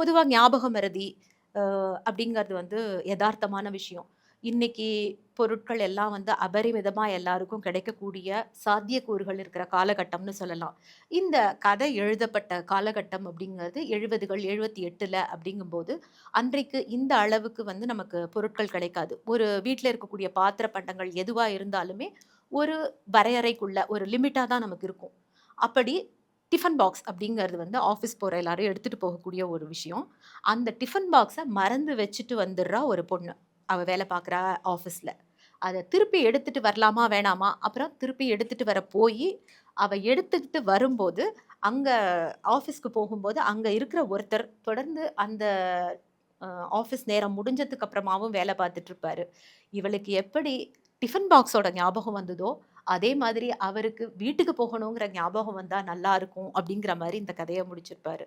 பொதுவாக ஞாபகம் மறதி அப்படிங்கிறது வந்து எதார்த்தமான விஷயம். இன்னைக்கு பொருட்கள் எல்லாம் வந்து அபரிமிதமாக எல்லாருக்கும் கிடைக்கக்கூடிய சாத்தியக்கூறுகள் இருக்கிற காலகட்டம்னு சொல்லலாம். இந்த கதை எழுதப்பட்ட காலகட்டம் அப்படிங்கிறது 70கள் 78ல அப்படிங்கும்போது, அன்றைக்கு இந்த அளவுக்கு வந்து நமக்கு பொருட்கள் கிடைக்காது. ஒரு வீட்டில் இருக்கக்கூடிய பாத்திர பண்டங்கள் எதுவாக இருந்தாலுமே, ஒரு வரையறைக்குள்ள ஒரு லிமிட்டாக தான் நமக்கு இருக்கும். அப்படி டிஃபன் பாக்ஸ் அப்படிங்கிறது வந்து ஆஃபீஸ் போகிற எல்லாரும் எடுத்துகிட்டு போகக்கூடிய ஒரு விஷயம். அந்த டிஃபன் பாக்ஸை மறந்து வச்சுட்டு வந்துடுறா ஒரு பொண்ணு. அவள் வேலை பார்க்குறா ஆஃபீஸில் அதை திருப்பி எடுத்துகிட்டு வரலாமா? வேணாமா? அப்புறம் திருப்பி எடுத்துகிட்டு வர போய் அவள் எடுத்துக்கிட்டு வரும்போது, அங்கே ஆஃபீஸ்க்கு போகும்போது, அங்கே இருக்கிற ஒருத்தர் தொடர்ந்து அந்த ஆஃபீஸ் நேரம் முடிஞ்சதுக்கு அப்புறமாவும் வேலை பார்த்துட்ருப்பார் இவளுக்கு எப்படி டிஃபன் பாக்ஸோட ஞாபகம் வந்ததோ, அதே மாதிரி அவருக்கு வீட்டுக்கு போகணுங்கிற ஞாபகம் வந்தால் நல்லா இருக்கும் அப்படிங்கிற மாதிரி இந்த கதையை முடிச்சிருப்பாரு.